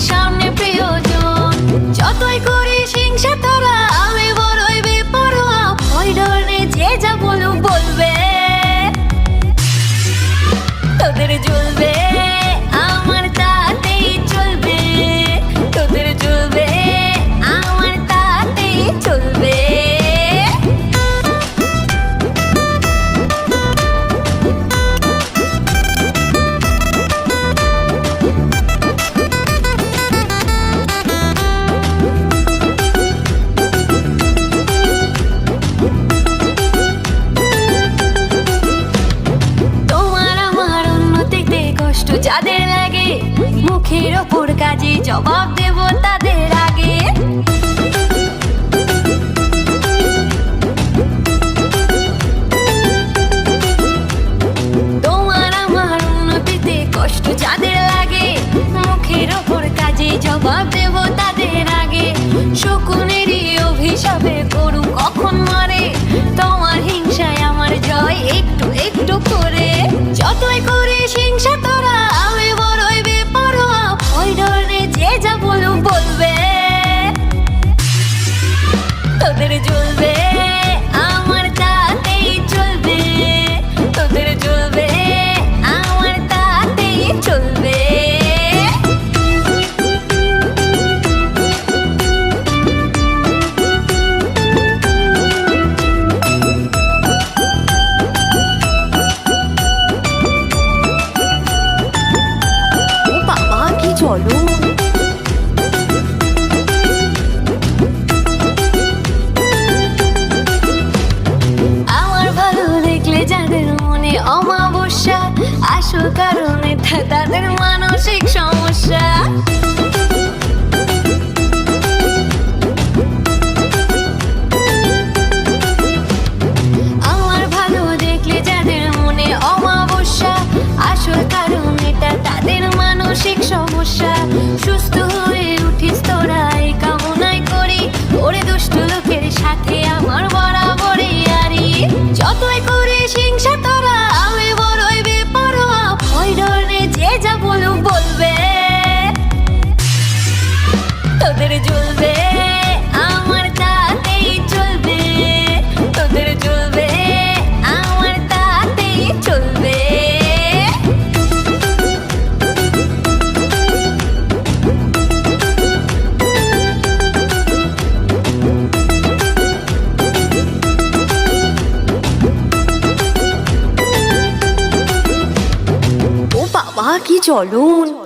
সামনে প্রিয়জন যতই কষ্ট যাদের লাগে, মুখের ওপর কাজে জবাব দেব তাদের আগে। তোমার আমার উন্নতিতে কষ্ট যাদের লাগে, মুখের ওপর কাজে জবাব দেব তাদের আগে। অভিশাপে করু কখন মারে, তোমার হিংসায় আমার জয় একটু একটু করে। চলো। আমার ভালো দেখলে যাদের মনে অমাবস্যা আসল কারণে তাদের মানসিক সমস্যা সাথে আমার বরাবরই আরি। যতই কি চলুন।